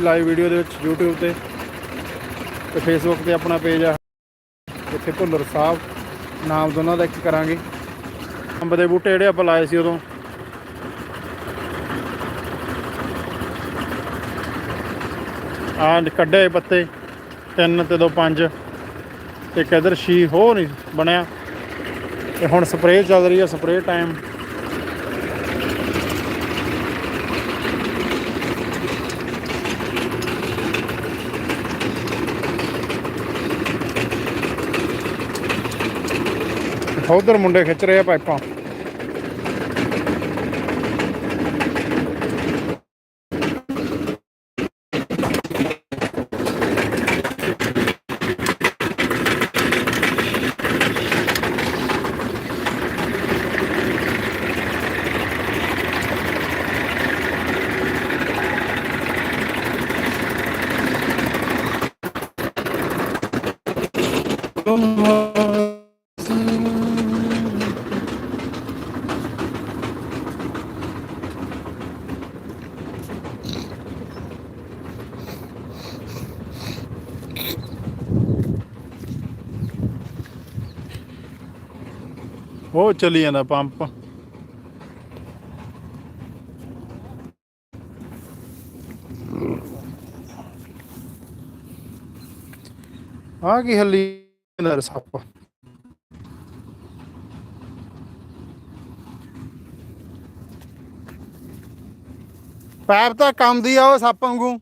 Live video ਦੇ ਵਿੱਚ YouTube ਤੇ ਤੇ Facebook ਤੇ ਆਪਣਾ ਪੇਜ ਆ। ਇੱਥੇ ਭੁੱਲਰ ਸਾਹਿਬ ਨਾਮ ਦੋਨਾਂ ਦਾ ਇੱਕ ਕਰਾਂਗੇ। ਅੰਬ ਦੇ ਬੂਟੇ ਜਿਹੜੇ ਆਪਾਂ ਲਾਏ ਸੀ ਉਦੋਂ। ਆ ਕੱਢੇ ਪੱਤੇ, ਤਿੰਨ ਤੇ ਦੋ ਪੰਜ। ਤੇ ਇੱਕ ਸ਼ੀ ਛੀ ਹੋ ਨਹੀਂ ਬਣਿਆ। ਤੇ ਹੁਣ ਸਪਰੇਅ ਚੱਲ ਰਹੀ ਹੈ ਸਪਰੇਅ ਟਾਈਮ ਉਧਰ ਮੁੰਡੇ ਖਿੱਚ ਰਹੇ ਆ ਪਾਈਪਾਂ। ਉਹ ਚੱਲੀ ਜਾਂਦਾ ਪੰਪ। ਆ ਕੀ ਹੱਲੀ ਨਰ ਸੱਪ। ਪੈਪ ਤਾਂ ਕੰਮ ਦੀ ਆ ਉਹ ਸੱਪ ਵਾਂਗੂ।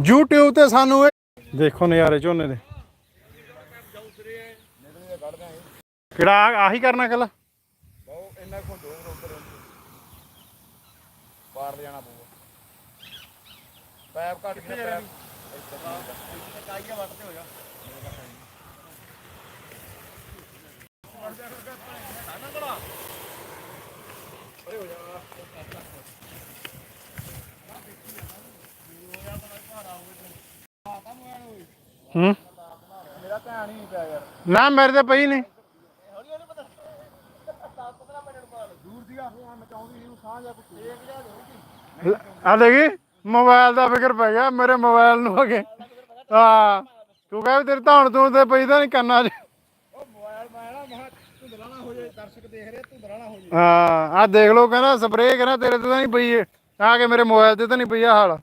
YouTube ਤੇ ਸਾਨੂੰ ਇਹ ਦੇਖੋ ਨਜ਼ਾਰੇ ਝੋਨੇ ਦੇ। ਕਿਹੜਾ ਆਹ- ਕਰਨਾ ਕੱਲ? ਬਹੁਤ ਇੰਨਾ ਕੋ ਦੋ ਉੱਪਰ ਪਾਰ ਲੈ ਜਾਣਾ ਪਊਗਾ। ਪੈਪ ਘੱਟ ਗਿਆ ਪੈਪ। ਕਾਈਆ ਵੱਟ ਤੇ ਹੋ। ਜਾ ਹੂੰ? ਮੇਰਾ ਧਿਆਨ ਹੀ ਨਹੀਂ ਪਿਆ ਯਾਰ ਨਾ, ਮੇਰੇ ਤੇ ਪਈ ਨਹੀਂ। ਦੂਰ ਸੀਗਾ ਉਹ ਮਚਾਉਂਦੀ ਸੀ ਸਾਹ ਜਾ ਕੋਈ ਇੱਕ ਜਾ ਦੇਊਗੀ ਆ ਦੇਖੀ ਮੋਬਾਈਲ ਦਾ ਫਿਕਰ ਪੈ ਗਿਆ, ਮੇਰੇ ਮੋਬਾਈਲ ਨੂੰ ਅਗੇ। ਹਾਂ, ਤੂੰ ਕਹਿ ਤੇਰੇ ਧੌਣ ਤੂੰ ਤੇ ਪਈ ਤਾਂ ਨਹੀਂ ਕੰਨਾਂ 'ਚ। ਉਹ ਮੋਬਾਈਲ ਮੈਂ ਨਾ ਮਹਾ ਧੁੰਦਲਾ ਹੋ ਜਾਏ ਦਰਸ਼ਕ ਦੇਖ ਰਹੇ ਧੁੰਦਲਾ ਹੋ ਜਾਏ ਹਾਂ ਆ ਦੇਖ ਲਓ, ਕਹਿੰਦਾ ਸਪਰੇਅ ਕਹਿੰਦਾ ਤੇਰੇ ਤੇ ਤਾਂ ਨਹੀਂ ਪਈ ਏ ਆ ਕੇ ਮੇਰੇ ਮੋਬਾਈਲ ਤੇ ਤਾਂ ਨਹੀਂ ਪਈ ਆ ਹਾਲ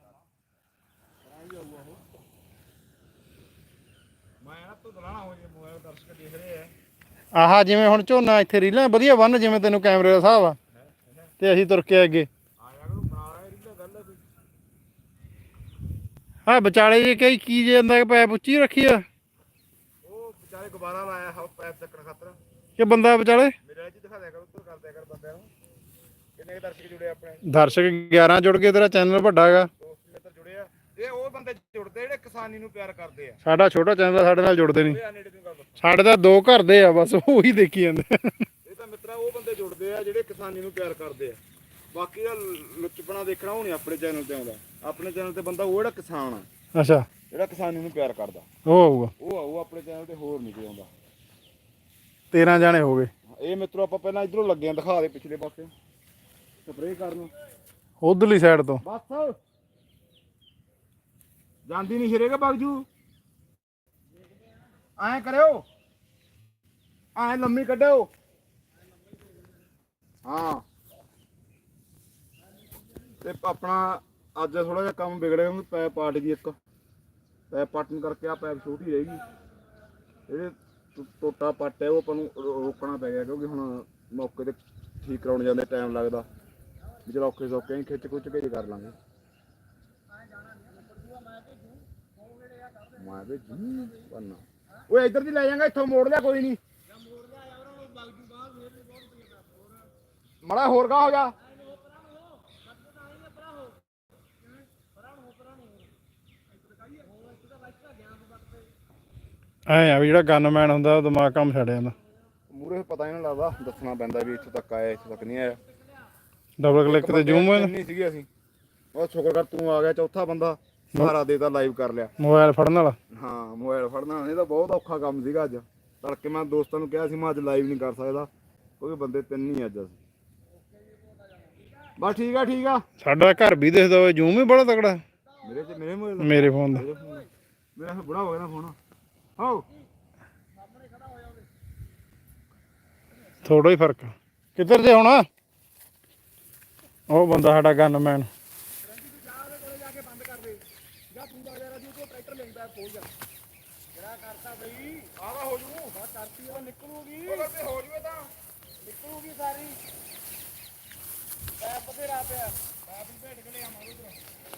ਮੈਂ ਨਾ ਧੁੰਦਲਾ ਨਾ ਹੋ ਜਾਏ ਮੋਬਾਈਲ ਦਰਸ਼ਕ ਦੇਖ ਰਹੇ ਆ ਆਹ ਜਿਵੇਂ ਹੁਣ ਝੋਨਾ ਇੱਥੇ ਰੀਲਾਂ ਵਧੀਆ ਬੰਨ ਜਿਵੇਂ ਤੈਨੂੰ ਕੈਮਰੇ ਦਾ ਹਿਸਾਬ ਆ। ਤੇ ਅਸੀਂ ਤੁਰ ਕੇ ਅੱਗੇ। ਹੈ ਵਿਚਾਲੇ ਜੇ ਕਈ ਕੀ ਜਾਂਦਾ ਪੈਪ ਉੱਚੀ ਰੱਖੀ ਆ। ਉਹ ਵਿਚਾਰੇ ਗੁਬਾਰਾ ਲਾਇਆ ਹੈ ਪੈਪ ਚੱਕਣ ਖਾਤਰ ਕਿ ਬੰਦਾ ਵਿਚਾਲੇ? ਮੇਰੇ ਜੀ ਦਿਖਾ ਦਿਆ ਕਰ ਉੱਤਰ ਕਰ ਦਿਆ ਕਰ ਬੰਦਿਆਂ ਨੂੰ ਕਿੰਨੇ ਕੁ ਦਰਸ਼ਕ ਜੁੜੇ ਆਪਣੇ ਦਰਸ਼ਕ 11 ਜੁੜ ਕੇ ਤੇਰਾ ਚੈਨਲ ਵੱਡਾ ਹੈਗਾ। ਦੋਸਤ ਮਿੱਤਰ ਜੁੜੇ ਆ ਇਹ ਉਹ ਬੰਦੇ ਜੁੜਦੇ ਜਿਹੜੇ ਕਿਸਾਨੀ ਨੂੰ ਪਿਆਰ ਕਰਦੇ ਆ। ਸਾਡਾ ਛੋਟਾ ਚੈਨਲ ਸਾਡੇ ਨਾਲ ਜੁੜਦੇ ਨਹੀਂ। ਸਾਡੇ ਤਾਂ ਦੋ ਘਰ ਦੇ ਆ ਬਸ ਉਹੀ ਦੇਖੀ ਜਾਂਦੇ ਇਹ ਤਾਂ ਮਿੱਤਰਾ ਉਹ ਬੰਦੇ ਜੁੜਦੇ ਆ ਜਿਹੜੇ ਕਿਸਾਨੀ ਨੂੰ ਪਿਆਰ ਕਰਦੇ ਆ। ਬਾਕੀ ਦਾ ਲੁੱਚਪਣਾ ਦੇਖਣਾ ਉਹ ਨਹੀਂ ਆਪਣੇ ਚੈਨਲ ਤੇ ਆਉਂਦਾ। ਆਪਣੇ ਚੈਨਲ ਤੇ ਬੰਦਾ ਉਹ ਜਿਹੜਾ ਕਿਸਾਨ ਆ ਅੱਛਾ। ਜਿਹੜਾ ਕਿਸਾਨੀ ਨੂੰ ਪਿਆਰ ਕਰਦਾ। ਉਹ ਆਊਗਾ। ਉਹ ਆ ਉਹ ਆਪਣੇ ਚੈਨਲ ਤੇ ਹੋਰ ਨਹੀਂ ਕੋਈ ਆਉਂਦਾ। 13 ਜਾਣੇ ਹੋ ਗਏ। ਇਹ ਮਿੱਤਰੋ ਆਪਾਂ ਪਹਿਲਾਂ ਇਧਰੋਂ ਲੱਗੇ ਆ ਦਿਖਾ ਦੇ ਪਿਛਲੇ ਪਾਸੇ। ਸਪਰੇਅ ਕਰਨ ਉਧਰਲੀ ਸਾਈਡ ਤੋਂ। ਬਸ। ਜਾਂਦੀ ਨਹੀਂ ਹਿਰੇਗਾ ਬਗਜੂ। ਐਂ ਕਰਿਓ। ਐਂ ਲੰਮੀ ਕੱਢਿਓ। ਹਾਂ। ਤੇ ਆਪਣਾ ਅੱਜ ਥੋੜਾ ਜਿਹਾ ਕੰਮ ਵਿਗੜਿਆ ਉਹਨੂੰ ਪੈਪ ਪਾਟ ਗਈ ਇੱਕ। ਪੈਪ ਪਾਟਣ ਕਰਕੇ ਆ ਪੈਪ ਛੋਟੀ ਰਹਿ ਗਈ। ਇਹਦੇ ਟੋਟਾ ਪੱਟ ਹੈ, ਉਹ ਆਪਾਂ ਨੂੰ ਰੋਕਣਾ ਪੈ ਗਿਆ ਕਿਉਂਕਿ ਹੁਣ ਮੌਕੇ ਤੇ ਠੀਕ ਕਰਾਉਣ ਜਾਂਦੇ ਟਾਈਮ ਲੱਗਦਾ। ਵੀ ਚਲੋ ਔਖੇ ਸੌਖੇ ਖਿੱਚ ਖੁੱਚ ਕੇ ਹੀ ਕਰ ਲਾਂਗੇ। ਮੈਂ ਵੀ ਜੀ ਓਏ ਇੱਧਰ ਦੀ ਲੈ ਜਾਗਾ ਇੱਥੋਂ ਮੋੜ ਲਿਆ ਕੋਈ ਨਹੀਂ। ਮੜਾ ਹੋਰ ਗਾ ਹੋ ਜਾ। ਐ ਆ ਵੀ ਜਿਹੜਾ ਗਨਮੈਨ ਹੁੰਦਾ ਉਹ ਦਿਮਾਗ ਕੰਮ ਛੱਡ ਜਾਂਦਾ। ਮੂਰੇ ਪਤਾ ਹੀ ਨਹੀਂ ਲੱਗਦਾ ਦੱਸਣਾ ਪੈਂਦਾ ਵੀ ਇੱਥੋਂ ਤੱਕ ਆਇਆ ਇੱਥੋਂ ਤੱਕ ਨਹੀਂ ਆਇਆ। ਡਬਲ ਕਲਿੱਕ ਤੇ ਜ਼ੂਮ ਨਹੀਂ ਸੀਗੇ ਅਸੀਂ। ਉਹ ਸ਼ੁਕਰ ਕਰ ਤੂੰ ਆ ਗਿਆ ਚੌਥਾ ਬੰਦਾ। ਸਹਾਰਾ ਦੇਦਾ ਲਾਈਵ ਕਰ ਲਿਆ। ਮੋਬਾਈਲ ਫੜਨ ਵਾਲਾ? ਹਾਂ ਮੋਬਾਈਲ ਫੜਨਾ ਇਹ ਤਾਂ ਬਹੁਤ ਔਖਾ ਕੰਮ ਸੀਗਾ ਅੱਜ। ਤੜਕੇ ਮੈਂ ਦੋਸਤਾਂ ਨੂੰ ਕਿਹਾ ਸੀ ਮੈਂ ਅੱਜ ਲਾਈਵ ਨਹੀਂ ਕਰ ਸਕਦਾ ਕਿਉਂਕਿ ਬੰਦੇ ਤਿੰਨ ਹੀ ਅੱਜ ਅਸੀਂ। ਬਸ ਠੀਕ ਆ ਠੀਕ ਆ। ਸਾਡਾ ਘਰ ਵੀ ਦਿਖਦਾ ਹੋਵੇ ਜੂਮ ਵੀ ਬੜਾ ਤਕੜਾ। ਮੇਰੇ ਤੇ ਮੇਰੇ ਮੋਬਾਈਲ ਮੇਰੇ ਫੋਨ ਦਾ। ਦਾ। ਮੇਰਾ ਫਿਰ ਬੁੜਾ ਹੋ ਗਿਆ ਨਾ ਫੋਨ ਹੋ। ਥੋੜਾ ਹੀ ਫ਼ਰਕ। ਆ। ਕਿੱਧਰ ਜੇ ਹੁਣ? ਉਹ ਬੰਦਾ ਸਾਡਾ ਗਨਮੈਨ ਆਵਾ ਹੋ ਜੂ। ਬਸ ਕਰਤੀ ਉਹ ਨਿਕਲੂਗੀ। ਉਹ ਤੇ ਹੋ ਜੂਵੇ ਤਾਂ। ਨਿਕਲੂਗੀ ਸਾਰੀ। ਪੈਪ ਬਥੇਰਾ ਪਿਆ। ਪੈਪ ਨੂੰ ਭੇਟ ਕੇ ਲੈ ਆਵਾਂਗੇ ਉਧਰ।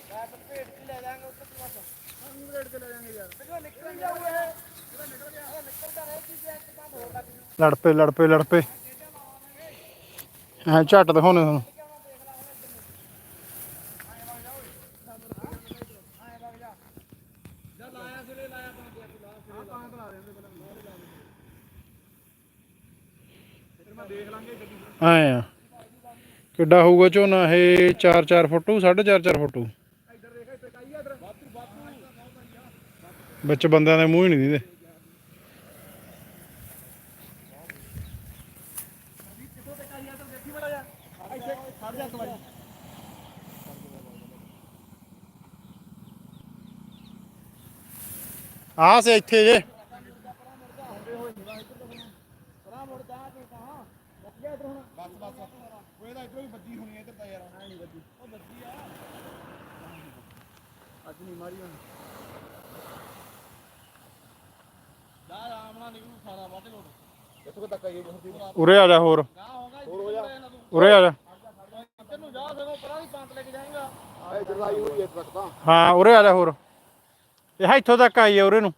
ਪੈਪ ਨੂੰ ਭੇਟ ਕੇ ਲੈ ਜਾਾਂਗੇ ਉੱਧਰ ਤੋਂ ਬਸ ਹਾਂ ਭੇਟ ਕੇ ਲੈ ਜਾਾਂਗੇ ਯਾਰ। ਤੇ ਨਿਕਲ ਜਾਊਗਾ ਜਿਹੜਾ ਨਿਕਲ ਗਿਆ ਉਹ ਨਿਕਲਦਾ ਰਹੇ ਕੀ ਜੇ ਇੱਕ ਕੰਮ ਹੋਰ ਲੱਗ ਜੂ। ਲੜ ਪਏ ਲੜ ਪਏ ਲੜ ਪਏ। ਹਾਂ ਝੱਟ ਦਿਖਾਉਣੇ ਤੁਹਾਨੂੰ ਜਦ ਲਾਇਆ ਸਿਰੇ ਲਾਇਆ ਤਾਂ ਦੇ ਲਾ ਤਾਂ ਬਣਾ ਦੇ ਪਹਿਲਾਂ ਫਿਰ ਮੈਂ ਦੇਖ ਲਾਂਗੇ ਗੱਡੀ ਐ ਆ ਕਿੱਡਾ ਹੋਊਗਾ ਝੋਨਾ, ਇਹ 4-4 ਫੁੱਟ 4.5 4 ਫੁੱਟ ਹੋਊ। ਵਿੱਚ ਬੰਦਿਆਂ ਦੇ ਮੂੰਹ ਹੀ ਨਹੀਂ ਦਿੰਦੇ ਆਹ ਸੇ ਇੱਥੇ ਜੇ ਪਰਾਂ ਮੁੜ ਜਾ ਤੂੰ ਕਹਾਂ ਲੱਗ ਗਿਆ ਇੱਧਰ ਹੁਣ ਬਸ ਬਸ ਉਹ ਇਹਦਾ ਇੱਧਰੋਂ ਵੀ ਵੱਜੀ ਹੋਣੀ ਹੈ ਇੱਧਰ ਤਾਂ ਯਾਰ। ਨਹੀਂ ਵੱਜੀ ਉਹ ਵੱਜੀ ਆ। ਅੱਜ ਨਹੀਂ ਮਾਰੀ ਹੁਣ ਜਾ ਆਰਾਮ ਨਾਲ ਨਿਕਲੂ ਸਾਰਾ ਵੱਢ ਲੋੜ ਕਿੱਥੋਂ ਤੱਕ ਆਈਏ ਜੀ ਉਰੇ ਆ ਜਾ ਹੋਰ। ਗਾਂ ਹੋਗਾ ਹੋਰ ਹੋ ਜਾ। ਉਰੇ ਆ ਜਾ। ਇੱਧਰ ਨੂੰ ਜਾ ਸਕੋ ਪਰਾਂ ਦੀ ਪੰਪ ਲੈ ਕੇ ਜਾਏਗਾ। ਐ ਇੱਧਰ ਆਈ ਹੋਈ ਹੈ ਟਰੱਕ ਤਾਂ। ਹਾਂ ਉਰੇ ਆ ਜਾ ਹੋਰ। ਇਹ ਇੱਥੋਂ ਤੱਕ ਆਈ ਆ ਉਰੇ ਨੂੰ।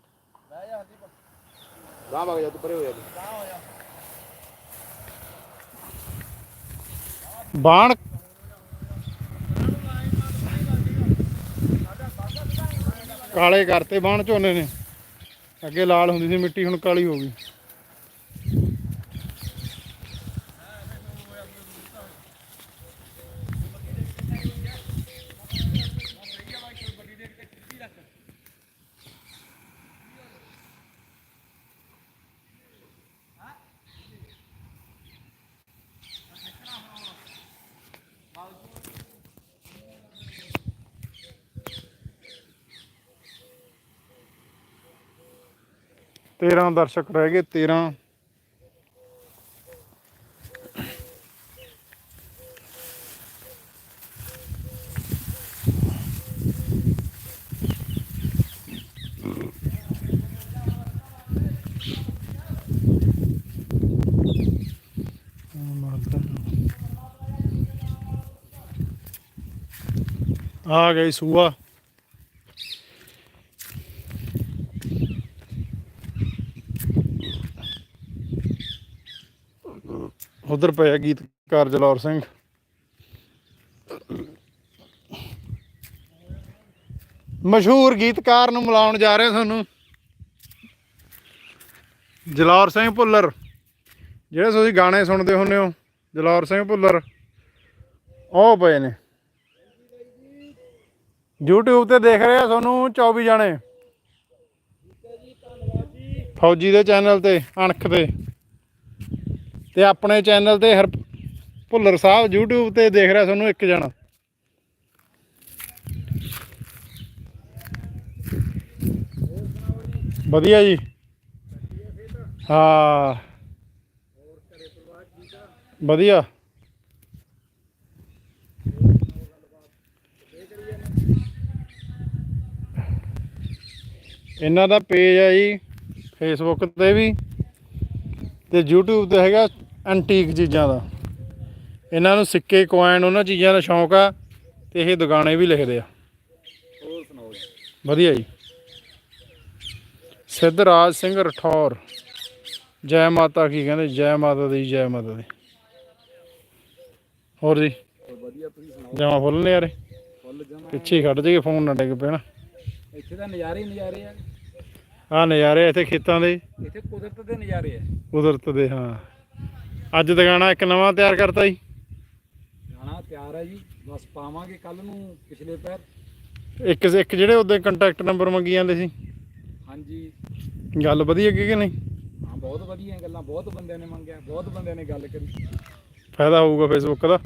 ਲੈ ਜਾ ਹੱਦੀ ਗਾਂ ਵਗ ਜਾ ਤੂੰ ਪਰੇ ਹੋ ਜਾ ਗਾਂ ਹੋ ਜਾ। ਬਾਣ ਕਾਲੇ ਕਰਤੇ, ਬਾਣ ਝੋਨੇ ਨੇ। ਅੱਗੇ ਲਾਲ ਹੁੰਦੀ ਸੀ, ਮਿੱਟੀ ਹੁਣ ਕਾਲੀ ਹੋ ਗਈ। ਤੇਰਾਂ ਦਰਸ਼ਕ ਰਹਿ ਗਏ 13 ਆ ਗਈ ਸੂਆ। ਉਧਰ ਪਿਆ ਗੀਤਕਾਰ ਜਲੌਰ ਸਿੰਘ। ਮਸ਼ਹੂਰ ਗੀਤਕਾਰ ਨੂੰ ਮਿਲਾਉਣ ਜਾ ਰਹੇ ਤੁਹਾਨੂੰ। ਜਲੌਰ ਸਿੰਘ ਭੁੱਲਰ। ਜਿਹੜੇ ਤੁਸੀਂ ਗਾਣੇ ਸੁਣਦੇ ਹੁੰਦੇ ਹੋ, ਜਲੌਰ ਸਿੰਘ ਭੁੱਲਰ, ਉਹ ਪਏ ਨੇ। YouTube ਤੇ ਦੇਖ ਰਹੇ ਆ ਤੁਹਾਨੂੰ 24 ਜਾਣੇ। ਫੌਜੀ ਦੇ ਚੈਨਲ ਤੇ, ਅਣਖ ਤੇ। ਤੇ ਆਪਣੇ ਚੈਨਲ ਤੇ ਹਰ ਭੁੱਲਰ ਸਾਹਿਬ YouTube ਤੇ ਦੇਖ ਰਿਹਾ ਤੁਹਾਨੂੰ ਇੱਕ ਜਣਾ। ਵਧੀਆ ਜੀ। ਹਾਂ। ਵਧੀਆ। ਇਹਨਾਂ ਦਾ ਪੇਜ ਹੈ ਜੀ ਫੇਸਬੁੱਕ ਤੇ ਵੀ। ਤੇ YouTube ਤੇ ਹੈਗਾ ਐਂਟੀਕ ਚੀਜ਼ਾਂ ਦਾ। ਇਹਨਾਂ ਨੂੰ ਸਿੱਕੇ ਕੋਇਨ ਉਹਨਾਂ ਚੀਜ਼ਾਂ ਦਾ ਸ਼ੌਂਕ ਆ ਤੇ ਇਹ ਦੁਕਾਨੇ ਵੀ ਲਿਖਦੇ ਆ। ਹੋਰ ਸੁਣਾਓ ਵਧੀਆ ਜੀ। ਸਿੱਧਰਾਜ ਸਿੰਘ ਰਠੌਰ। ਜੈ ਮਾਤਾ ਕੀ ਕਹਿੰਦੇ? ਜੈ ਮਾਤਾ ਦੀ, ਜੈ ਮਾਤਾ ਦੀ। ਹੋਰ ਜੀ? ਵਧੀਆ ਤੁਸੀਂ ਸੁਣਾਓ ਜਮਾ ਫੁੱਲ ਨੇ ਯਾਰੇ। ਪਿੱਛੇ ਖੜ ਜਾਈਏ, ਫੋਨ ਨਾ ਡਿੱਗ ਪੈਣਾ। ਇੱਥੇ ਤਾਂ ਨਜ਼ਾਰੇ ਨਜ਼ਾਰੇ ਆ। ਆ ਨਜ਼ਾਰੇ ਇੱਥੇ ਖੇਤਾਂ ਦੇ। ਇੱਥੇ ਕੁਦਰਤ ਦੇ ਨਜ਼ਾਰੇ ਆ। ਕੁਦਰਤ ਦੇ ਹਾਂ। ਅੱਜ ਦੁਕਾਨਾ ਇੱਕ ਨਵਾਂ ਤਿਆਰ ਕਰਤਾ ਜੀ। ਗਾਣਾ ਤਿਆਰ ਹੈ ਜੀ ਬਸ ਪਾਵਾਂਗੇ ਕੱਲ ਨੂੰ ਪਿਛਲੇ ਪੈਰ। ਇੱਕ ਇੱਕ ਜਿਹੜੇ ਉਹਦੇ ਕੰਟੈਕਟ ਨੰਬਰ ਮੰਗੀ ਜਾਂਦੇ ਸੀ। ਹਾਂਜੀ। ਗੱਲ ਵਧੀਆ ਕੀ ਕਿ ਨਹੀਂ? ਹਾਂ ਬਹੁਤ ਵਧੀਆ ਗੱਲਾਂ ਬਹੁਤ ਬੰਦਿਆਂ ਨੇ ਮੰਗਿਆ ਬਹੁਤ ਬੰਦਿਆਂ ਨੇ ਗੱਲ ਕਰੀ। ਫਾਇਦਾ ਹੋਊਗਾ ਫੇਸਬੁੱਕ ਦਾ।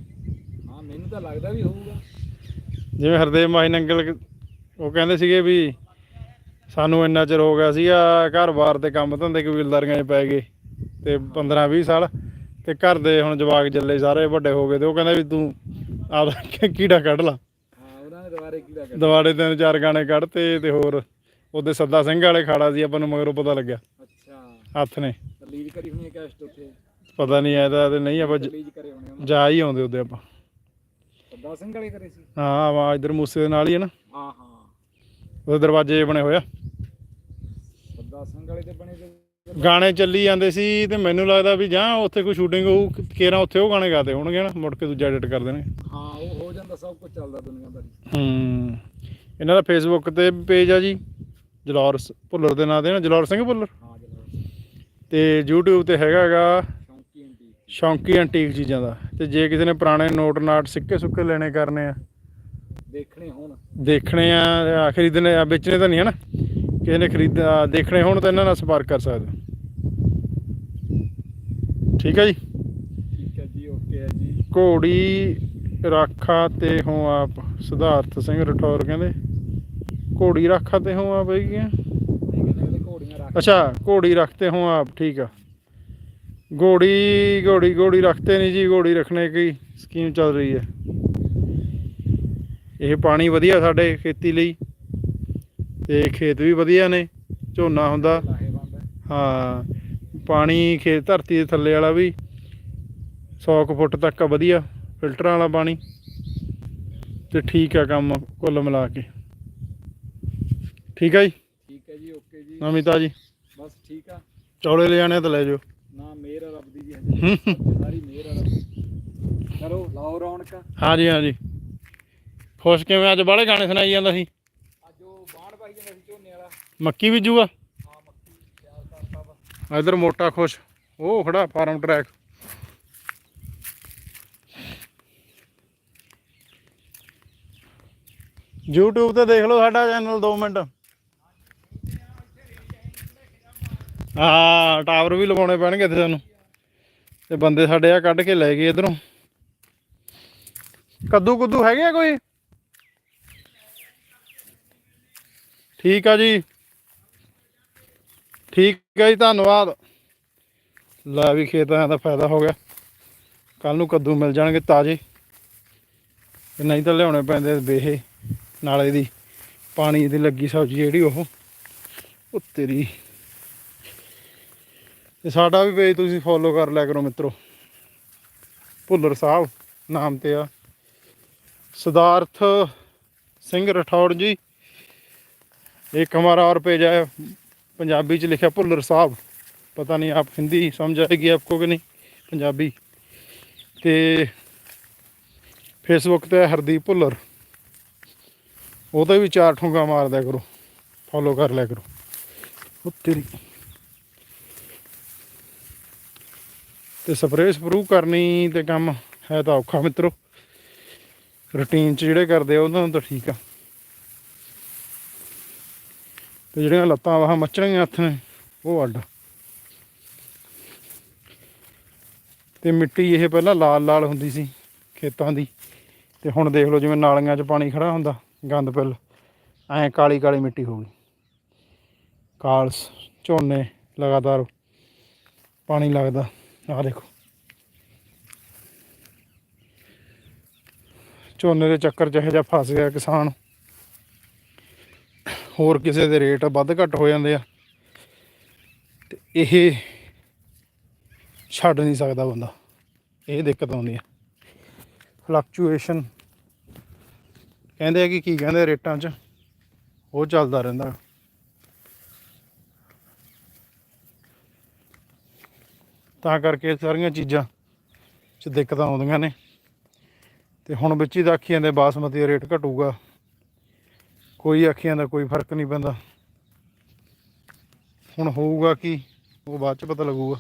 ਹਾਂ ਮੈਨੂੰ ਤਾਂ ਲੱਗਦਾ ਵੀ ਹੋਊਗਾ। ਜਿਵੇਂ ਹਰਦੇਵ ਮਾਈ ਅੰਕਲ ਉਹ ਕਹਿੰਦੇ ਸੀਗੇ ਵੀ ਸਾਨੂੰ ਇੰਨਾ ਚਿਰ ਹੋ ਗਿਆ ਸੀਗਾ ਘਰ-ਬਾਰ ਤੇ ਕੰਮ ਧੰਦੇ ਕਬੀਲਦਾਰੀਆਂ 'ਚ ਪੈ ਗਏ ਤੇ 15-20 ਸਾਲ ਤੇ ਘਰ ਦੇ ਹੁਣ ਜਵਾਕ ਜੱਲੇ ਸਾਰੇ ਵੱਡੇ ਹੋ ਗਏ ਤੇ ਉਹ ਕਹਿੰਦਾ ਵੀ ਤੂੰ ਆਪਦਾ ਕੀੜਾ ਕੱਢ ਲਾ। ਦੁਬਾਰੇ ਤਿੰਨ ਚਾਰ ਗਾਣੇ ਕੱਢਤੇ ਤੇ ਹੋਰ ਉਹਦੇ ਸੱਦਾ ਸਿੰਘ ਵਾਲੇ ਖਾੜਾ ਸੀ ਆਪਾਂ ਨੂੰ ਮਗਰੋਂ ਪਤਾ ਲੱਗਿਆ। ਅੱਛਾ। ਹੱਥ ਨੇ। ਰਿਲੀਜ਼ ਕਰੀ ਹੋਣੀ ਹੈ ਕੈਸਟ ਉੱਥੇ? ਪਤਾ ਨਹੀਂ ਆਇਆ ਤੇ ਨਹੀਂ ਆਪਾਂ ਜ- ਹੀ ਆਉਂਦੇ ਉਹਦੇ ਆਪਾਂ। ਸੱਦਾ ਸਿੰਘ ਵਾਲੇ ਕਰੇ ਸੀ? ਹਾਂ ਆਵਾਜ਼ ਇਧਰ ਮੂਸੇ ਦੇ ਨਾਲ ਹੀ ਹੈ ਨਾ। ਹਾਂ ਹਾਂ। ਉਹਦੇ ਦਰਵਾਜ਼ੇ ਬਣੇ ਹੋਇਆ ਸੱਦਾ ਸਿੰਘ ਵਾਲੇ ਤੇ ਬਣੇ ਤੇ ਗਾਣੇ ਚੱਲੀ ਜਾਂਦੇ ਸੀ ਤੇ ਮੈਨੂੰ ਲੱਗਦਾ ਵੀ ਜਾਂ ਉੱਥੇ ਕੋਈ ਸ਼ੂਟਿੰਗ ਹੋਊ ਕੇਰਾ ਉੱਥੇ ਉਹ ਗਾਣੇ ਗਾਦੇ ਹੋਣਗੇ ਨਾ ਮੁੜ ਕੇ ਦੂਜਾ ਐਡਿਟ ਕਰ ਦੇਣਗੇ। ਹਾਂ ਉਹ ਹੋ ਜਾਂਦਾ ਸਭ ਕੁਝ ਚੱਲਦਾ ਦੁਨੀਆਦਾਰੀ ਹੂੰ। ਇਹਨਾਂ ਦਾ ਫੇਸਬੁੱਕ ਤੇ ਪੇਜ ਆ ਜੀ ਜਲੌਰ ਸ- ਭੁੱਲਰ ਦੇ ਨਾਂ ਤੇ ਨਾ ਜਲੌਰ ਸਿੰਘ ਭੁੱਲਰ? ਹਾਂ ਜਨਾਬ ਤੇ YouTube ਤੇ ਹੈਗਾ ਹੈਗਾ ਸ਼ੌਂਕੀ ਐਂਟੀ ਸ਼ੌਂਕੀ ਐਂਟੀਕ ਚੀਜ਼ਾਂ ਦਾ। ਤੇ ਜੇ ਕਿਸੇ ਨੇ ਪੁਰਾਣੇ ਨੋਟ ਨਾਟ ਸਿੱਕੇ ਸੁੱਕੇ ਲੈਣੇ ਕਰਨੇ ਆ ਦੇਖਣੇ ਹੁਣ। ਦੇਖਣੇ ਆ ਜਾਂ ਖਰੀਦਣੇ ਆ ਵੇਚਣੇ ਤਾਂ ਨਹੀਂ ਹੈ ਨਾ ਕਿਸੇ ਨੇ ਖਰੀਦ ਦੇਖਣੇ ਹੋਣ ਤਾਂ ਇਹਨਾਂ ਨਾਲ ਸੰਪਰਕ ਕਰ ਸਕਦੇ। ਠੀਕ ਹੈ ਜੀ? ਠੀਕ ਹੈ ਜੀ ਓਕੇ ਹੈ ਜੀ। ਘੋੜੀ ਰਾਖਾ ਤੇ ਹੋ ਆਪ ਸਿਧਾਰਥ ਸਿੰਘ ਰਠੌਰ ਕਹਿੰਦੇ। ਘੋੜੀ ਰਾਖਾ ਤੇ ਹੋ ਆਪ ਹੈਗੀ ਆ ਇਹ ਕਹਿੰਦੇ ਕਹਿੰਦੇ ਘੋੜੀਆਂ ਰੱਖ। ਅੱਛਾ ਘੋੜੀ ਰੱਖਤੇ ਹੋ ਆਪ ਠੀਕ ਆ। ਘੋੜੀ ਘੋੜੀ ਘੋੜੀ ਰੱਖਤੇ ਨਹੀਂ ਜੀ ਘੋੜੀ ਰੱਖਣੇ ਕੀ ਸਕੀਮ ਚੱਲ ਰਹੀ ਹੈ। ਇਹ ਪਾਣੀ ਵਧੀਆ ਸਾਡੇ ਖੇਤੀ ਲਈ। ਤੇ ਖੇਤ ਵੀ ਵਧੀਆ ਨੇ ਝੋਨਾ ਹੁੰਦਾ। ਹੈ ਪਾਣੀ ਖੇਤ ਧਰਤੀ ਦੇ ਥੱਲੇ ਵਾਲਾ ਵੀ 100 ਕੁ ਫੁੱਟ ਤੱਕ ਆ ਵਧੀਆ ਫਿਲਟਰਾਂ ਵਾਲਾ ਪਾਣੀ। ਤੇ ਠੀਕ ਆ ਕੰਮ ਕੁੱਲ ਮਿਲਾ ਕੇ। ਠੀਕ ਆ ਜੀ? ਠੀਕ ਹੈ ਜੀ ਓਕੇ ਜੀ। ਨਵੀਂ ਤਾਜੀ ਬਸ ਠੀਕ ਆ। ਚੌਲੇ ਲੈ ਜਾਣੇ ਤਾਂ ਲੈ ਜਾਓ। ਨਾ ਮੇਰ ਰੱਬ ਦੀ ਜੀ ਸਾਰੀ ਮੇਰ ਰੱਬ। ਕਰੋ ਲਾਓ ਰੌਣਕ। ਹਾਂਜੀ ਹਾਂਜੀ। ਖੁਸ਼ ਕਿਵੇਂ ਅੱਜ ਬਾਹਲੇ ਗਾਣੇ ਸੁਣਾਈ ਜਾਂਦਾ ਸੀ ਅੱਜ ਉਹ ਬਾਣ ਪਾਈ ਜਾਂਦਾ ਸੀ ਝੋਨੇ ਵਾਲਾ ਮੱਕੀ ਬੀਜੂਗਾ ਇਧਰ ਮੋਟਾ ਖੁਸ਼। ਉਹ ਖੜਾ ਫਾਰਮ ਟਰੈਕ। YouTube ਤੇ ਦੇਖ ਲਓ ਸਾਡਾ ਚੈਨਲ 2 ਮਿੰਟ। ਹਾਂ ਟਾਵਰ ਵੀ ਲਵਾਉਣੇ ਪੈਣਗੇ ਇੱਥੇ ਸਾਨੂੰ। ਤੇ ਬੰਦੇ ਸਾਡੇ ਆ ਕੱਢ ਕੇ ਲੈ ਗਏ ਇਧਰੋਂ। ਕੱਦੂ ਕੁੱਦੂ ਹੈਗੇ ਆ ਕੋਈ? ਠੀਕ ਆ ਜੀ। ਠੀਕ ਹੈ ਜੀ ਧੰਨਵਾਦ ਲੈ ਵੀ ਖੇਤਾਂ ਦਾ ਫਾਇਦਾ ਹੋ ਗਿਆ ਕੱਲ ਨੂੰ ਕੱਦੂ ਮਿਲ ਜਾਣਗੇ ਤਾਜ਼ੇ ਤੇ ਨਹੀਂ ਤਾਂ ਲਿਆਉਣੇ ਪੈਂਦੇ ਬੇਹੇ ਨਾਲੇ ਦੀ ਪਾਣੀ ਦੀ ਲੱਗੀ ਸਬਜ਼ੀ ਜਿਹੜੀ ਉਹ ਉਹ ਤੇਰੀ ਤੇ ਸਾਡਾ ਵੀ ਪੇਜ ਤੁਸੀਂ ਫੋਲੋ ਕਰ ਲਿਆ ਕਰੋ ਮਿੱਤਰੋ ਭੁੱਲਰ ਸਾਹਿਬ ਨਾਮ ਤੇ ਆ ਸਿਧਾਰਥ ਸਿੰਘ ਰਠੌੜ ਜੀ एक हमारा और पेज है पंजाबी च लिखा भुल्लर साहब पता नहीं आप हिंदी समझ आएगी आपको कि नहीं पंजाबी ते फेसबुक ते हरदीप भुल्लर ਉਹਦੇ ਵੀ ਚਾਰ ਠੁੰਗਾ ਮਾਰ ਦਿਆ ਕਰੋ ਫੋਲੋ ਕਰ ਲਿਆ ਕਰੋ ਉਹ ਤੇਰੀ ਤੇ ਸਪਰੇਅ ਸਪਰੂ ਕਰਨੀ ਤੇ ਕੰਮ ਹੈ ਤਾਂ ਔਖਾ ਮਿੱਤਰੋ ਰੂਟੀਨ ਚ ਜਿਹੜੇ ਕਰਦੇ ਆ ਉਹਨਾਂ ਨੂੰ ਤਾਂ ਠੀਕ ਆ ਤੇ ਜਿਹੜੀਆਂ ਲੱਤਾਂ ਵਾਹ ਮੱਚਣੀਆਂ ਹੱਥ ਨੇ, ਉਹ ਅੱਡ। ਤੇ ਮਿੱਟੀ ਇਹ ਪਹਿਲਾਂ ਲਾਲ ਲਾਲ ਹੁੰਦੀ ਸੀ ਖੇਤਾਂ ਦੀ। ਤੇ ਹੁਣ ਦੇਖ ਲਓ ਜਿਵੇਂ ਨਾਲੀਆਂ 'ਚ ਪਾਣੀ ਖੜਾ ਹੁੰਦਾ, ਗੰਦ ਪਿੱਲ, ਐਂ ਕਾਲੀ ਕਾਲੀ ਮਿੱਟੀ ਹੋ ਗਈ ਕਾਲਸ, ਝੋਨੇ ਲਗਾਤਾਰ ਪਾਣੀ ਲੱਗਦਾ, ਆਹ ਦੇਖੋ। ਝੋਨੇ ਦੇ ਚੱਕਰ 'ਚ ਇਹੋ ਜਿਹਾ ਫਸ ਗਿਆ ਕਿਸਾਨ। ਹੋਰ ਕਿਸੇ ਦੇ ਰੇਟ ਵੱਧ ਘੱਟ ਹੋ ਜਾਂਦੇ ਆ। ਤੇ ਇਹ ਛੱਡ ਨਹੀਂ ਸਕਦਾ ਬੰਦਾ। ਇਹ ਦਿੱਕਤ ਆਉਂਦੀ ਆ। ਫਲਕਚੁਏਸ਼ਨ ਕਹਿੰਦੇ ਆ ਕਿ ਕੀ ਕਹਿੰਦੇ ਰੇਟਾਂ 'ਚ? ਉਹ ਚੱਲਦਾ ਰਹਿੰਦਾ। ਤਾਂ ਕਰਕੇ ਸਾਰੀਆਂ ਚੀਜ਼ਾਂ 'ਚ ਦਿੱਕਤਾਂ ਆਉਂਦੀਆਂ ਨੇ। ਤੇ ਹੁਣ ਵਿੱਚ ਹੀ ਤਾਂ ਦੇ ਬਾਸਮਤੀ ਦਾ ਰੇਟ ਘਟੂਗਾ। ਕੋਈ ਅੱਖੀਆਂ ਦਾ ਕੋਈ ਫ਼ਰਕ ਨਹੀਂ ਪੈਂਦਾ। ਹੁਣ ਹੋਊਗਾ ਕੀ, ਉਹ ਬਾਅਦ ਚ ਪਤਾ ਲੱਗੂਗਾ।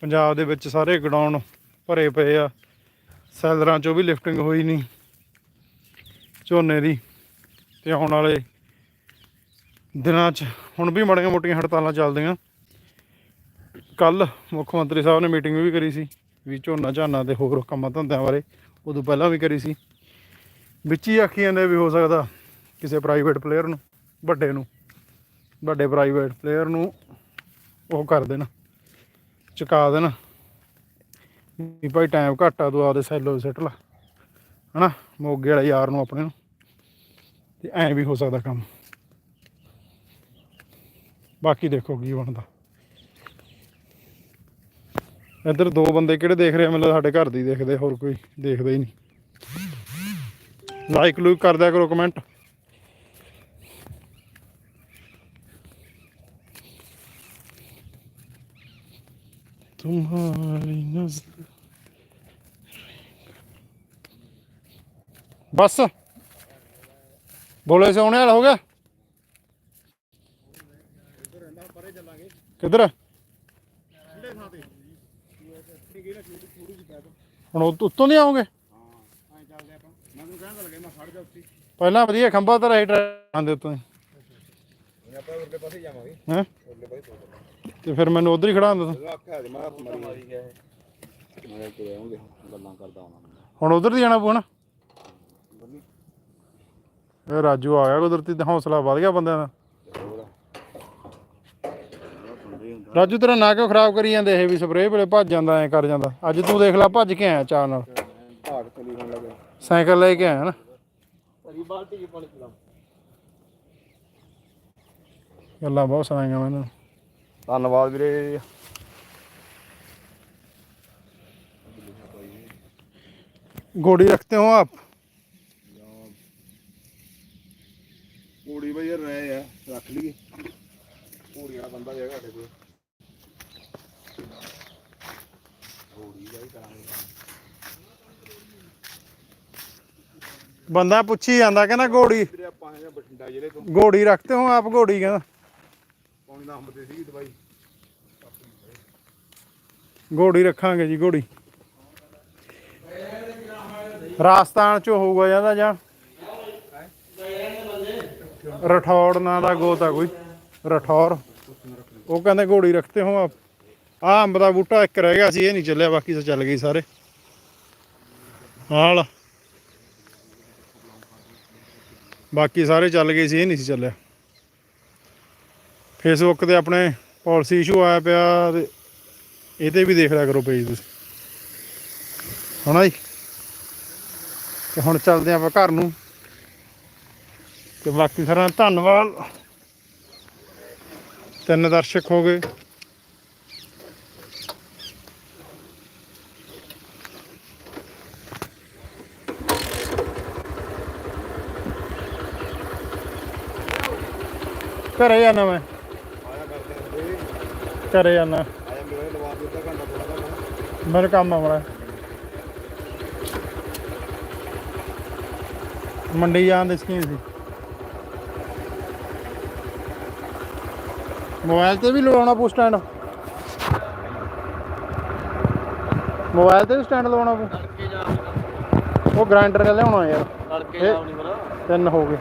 ਪੰਜਾਬ ਦੇ ਵਿੱਚ ਸਾਰੇ ਗਡਾਊਨ ਭਰੇ ਪਏ ਆ। ਸੈਲਰਾਂ ਚੋਂ ਵੀ ਲਿਫਟਿੰਗ ਹੋਈ ਨਹੀਂ। ਝੋਨੇ ਦੀ ਤੇ ਆਉਣ ਵਾਲੇ ਦਿਨਾਂ 'ਚ ਹੁਣ ਵੀ ਮਾੜੀਆਂ ਮੋਟੀਆਂ ਹੜਤਾਲਾਂ ਚੱਲਦੀਆਂ। ਕੱਲ ਮੁੱਖ ਮੰਤਰੀ ਸਾਹਿਬ ਨੇ ਮੀਟਿੰਗ ਵੀ ਕਰੀ ਸੀ, ਵੀ ਝੋਨਾ ਝਾਨਾ ਤੇ ਹੋਰ ਕੰਮਾਂ ਧੰਦਿਆਂ ਬਾਰੇ ਉਦੋਂ ਪਹਿਲਾਂ ਵੀ ਕਰੀ ਸੀ। ਵਿੱਚ ਹੀ ਆਖੀ ਜਾਂਦੇ ਵੀ ਹੋ ਸਕਦਾ ਕਿਸੇ ਪ੍ਰਾਈਵੇਟ ਪਲੇਅਰ ਨੂੰ, ਵੱਡੇ ਨੂੰ। ਵੱਡੇ ਪ੍ਰਾਈਵੇਟ ਪਲੇਅਰ ਨੂੰ ਉਹ ਕਰ ਦੇਣ, ਚੁਕਾ ਦੇਣ। ਵੀ ਭਾਈ ਟਾਈਮ ਘੱਟ ਆ, ਤੂੰ ਆਪਦੇ ਸੈਲੋ ਸੈਟਲ ਲਾ ਹਨਾ? ਮੋਗੇ ਵਾਲੇ ਯਾਰ ਨੂੰ ਆਪਣੇ ਨੂੰ। ਤੇ ਐਂ ਵੀ ਹੋ ਸਕਦਾ ਕੰਮ। ਬਾਕੀ ਦੇਖੋ ਕੀ ਬਣਦਾ। ਇੱਧਰ ਦੋ ਬੰਦੇ ਕਿਹੜੇ ਦੇਖ ਰਹੇ ਆ? ਮੈਨੂੰ ਲੱਗਦਾ ਸਾਡੇ ਘਰ ਦੀ ਦੇਖਦੇ, ਹੋਰ ਕੋਈ ਦੇਖਦਾ ਹੀ ਨਹੀਂ। ਲਾਈਕ ਲੂਕ ਕਰ ਦਿਆ ਕਰੋ ਕਮੈਂਟ तुम्हारी नजर बस बोले से होने वाला हो गया किधर ਹੁਣ ਉਹ ਉੱਤੋਂ ਨਹੀਂ ਆਉਂਗੇ ਪਹਿਲਾਂ ਵਧੀਆ ਖੰਭਾ ਤਾਂ ਰਹੀ ਟਰਾਂ ਦੇ ਉੱਤੋਂ ਆਪਾਂ ਉਰਲੇ ਪਾਸੇ ਜਾਵਾਂਗੇ। ਹੈ? ਉਰਲੇ ਪਾਸੇ ਤੇ ਫਿਰ ਮੈਨੂੰ ਉਧਰ ਹੀ ਖੜਾ ਹੁੰਦਾ ਤੂੰ। ਮੈਂ ਆਖਿਆ ਮੈਂ ਹੱਥ ਮਾਰੀ ਗਿਆ ਮੈਂ ਤੁਰੇ ਆਉਂਗੇ ਗੱਲਾਂ ਕਰਦਾ ਆਉਣਾ ਹੁਣ ਉਧਰ ਦੀ ਜਾਣਾ ਨਾ ਇਹ ਰਾਜੂ ਆ ਗਿਆ ਕੁਦਰਤੀ ਤੇ ਹੌਸਲਾ ਵਧ ਗਿਆ ਬੰਦਿਆਂ ਦਾ। ਰਾਜੂ ਤੇਰਾ ਨਾ ਕਿਉਂ ਖਰਾਬ ਕਰੀ ਜਾਂਦੇ? ਇਹ ਵੀ ਸਪਰੇਅ ਵੇਲੇ ਭੱਜ ਜਾਂਦਾ ਐ ਕਰ ਜਾਂਦਾ। ਅੱਜ ਤੂੰ ਦੇਖ ਲੈ ਭੱਜ ਕੇ ਆਇਆ ਚਾਹ ਨਾਲ। ਭਾਗ ਚਲੀ ਹੋਣ ਲੱਗੇ। ਸਾਈਕਲ ਲੈ ਕੇ ਆਇਆ ਨਾ। ਭਰੀ ਬਾਲਟੀ ਕੀ ਪਾਣੀ ਪਿਲਾਉਂ ਗੱਲਾਂ ਬਹੁਤ ਸੁਣਾਈਆਂ ਮੈਨੂੰ ਧੰਨਵਾਦ ਵੀਰੇ घोड़ी रखते हो आप ਕੁੜੀ ਬਈ ਰਹਿ ਆ ਰੱਖ ਲਈਏ ਕੁੜੀ ਵਾਲਾ ਬੰਦਾ ਜਗਾ ਸਾਡੇ ਕੋਲ ਕੁੜੀ ਦਾ ਹੀ ਕਰਾਂਗੇ ਬੰਦਾ ਪੁੱਛੀ ਜਾਂਦਾ ਕਹਿੰਦਾ ਘੋੜੀ। ਵੀਰੇ ਆਪਾਂ ਘੋੜੀ ਰੱਖਤੇ ਹੋ ਆਪ ਘੋੜੀ ਕਹਿੰਦਾ। ਘੋੜੀ ਰੱਖਾਂਗੇ ਜੀ ਘੋੜੀ। ਰਾਜਸਥਾਨ ਚ ਹੋਊਗਾ ਜਾਂਦਾ ਜਾਂ। ਰਠੌੜ ਨਾਂ ਦਾ ਗੋਤ ਆ ਕੋਈ। ਰਠੌਰ। ਉਹ ਕਹਿੰਦੇ ਘੋੜੀ ਰੱਖਦੇ ਹੋ ਆਪ। ਆ ਅੰਬ ਦਾ ਬੂਟਾ ਇੱਕ ਰਹਿ ਗਿਆ ਸੀ ਇਹ ਨਹੀਂ ਚੱਲਿਆ ਬਾਕੀ ਚੱਲ ਗਈ ਸਾਰੇ। ਹਾਲ ਬਾਕੀ ਸਾਰੇ ਚੱਲ ਗਏ ਸੀ, ਇਹ ਨਹੀਂ ਸੀ ਚੱਲਿਆ। ਫੇਸਬੁੱਕ ਤੇ ਆਪਣੇ ਪਾਲਿਸੀ ਇਸ਼ੂ ਆਇਆ ਪਿਆ ਤੇ ਇਹਦੇ ਵੀ ਦੇਖ ਲਿਆ ਕਰੋ ਪੇਜ ਤੁਸੀਂ। ਹਣਾ ਜੀ ਤੇ ਹੁਣ ਚੱਲਦੇ ਆਪਾਂ ਘਰ ਨੂੰ। ਤੇ ਬਾਕੀ ਸਾਰਿਆਂ ਦਾ ਧੰਨਵਾਦ। ਤਿੰਨ ਦਰਸ਼ਕ ਹੋ ਗਏ। ਘਰੇ ਜਾਣਾ ਮੈਂ। ਘਰੇ ਜਾਣਾ ਮੇਰੇ ਕੰਮ ਆ ਬੜਾ ਮੰਡੀ ਜਾਣ ਦੀ ਸਕੀਮ ਸੀ। ਮੋਬਾਈਲ ਤੇ ਵੀ ਲਵਾਉਣਾ ਪਊ ਸਟੈਂਡ। ਮੋਬਾਈਲ ਤੇ ਵੀ ਸਟੈਂਡ ਲਵਾਉਣਾ ਜਾ ਉਹ ਗ੍ਰਾਈਂਡਰ ਲਿਆਉਣਾ ਯਾਰ। ਤਿੰਨ ਹੋ ਗਏ।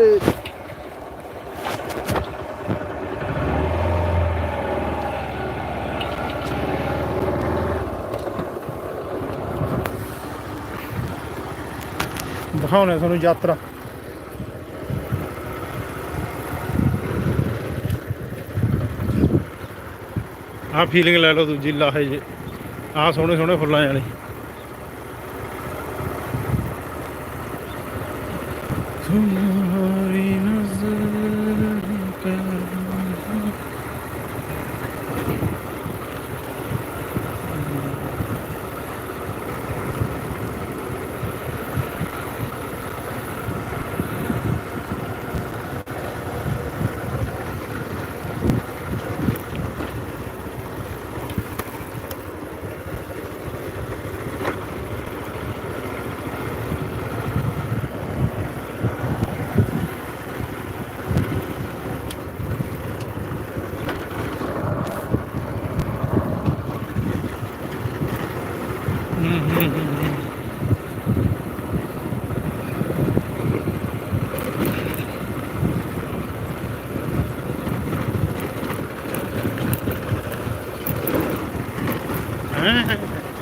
ਤੇ ਦਿਖਾਉਣਾ ਤੁਹਾਨੂੰ ਯਾਤਰਾ। ਆ ਫੀਲਿੰਗ ਲੈ ਲਓ ਦੂਜੀ ਲਾਹੇ ਜੇ। ਆ ਸੋਹਣੇ ਸੋਹਣੇ ਫੁੱਲਾਂ ਜਾਨੇ ਸੋਹਣੇ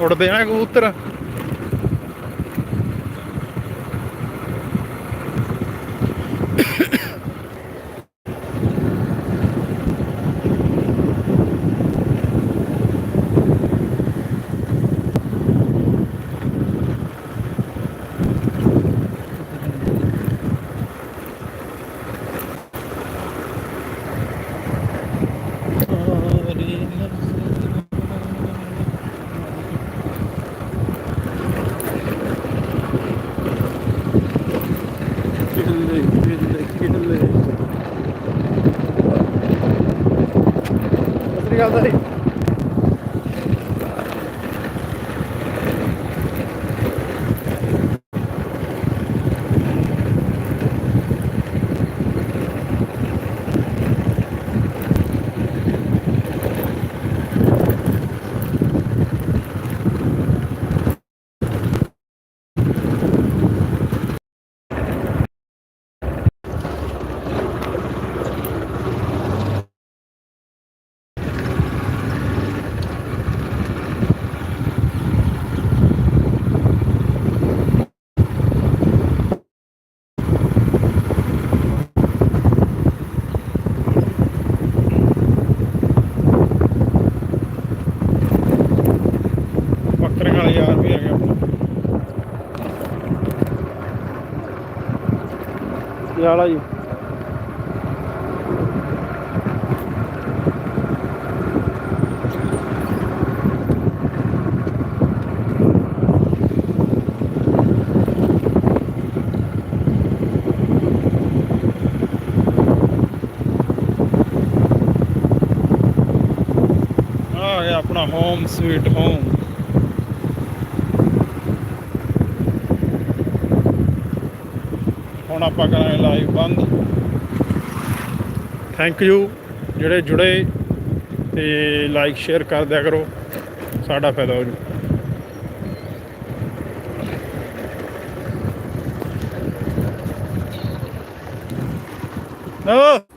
उड़ते हैं कबूतर ਸਤਿ ਗੱਲ ਦਾ ਬੱਕਰੇ ਵਾਲਾ ਯਾਰ ਵੀ ਆ ਗਿਆ ਆਪਣਾ ਕੀ ਹਾਲ ਆ ਜੀ ਆ ਗਿਆ ਆਪਣਾ ਹੋਮ ਸਵੀਟ ਹੋਮ ਹੁਣ ਆਪਾਂ ਕਰਾਂਗੇ ਲਾਈਵ ਬੰਦ। ਥੈਂਕ ਯੂ ਜਿਹੜੇ ਜੁੜੇ ਤੇ ਲਾਈਕ ਸ਼ੇਅਰ ਕਰ ਦਿਆ ਕਰੋ। ਸਾਡਾ ਫਾਇਦਾ ਹੋ ਜੂ। ਓ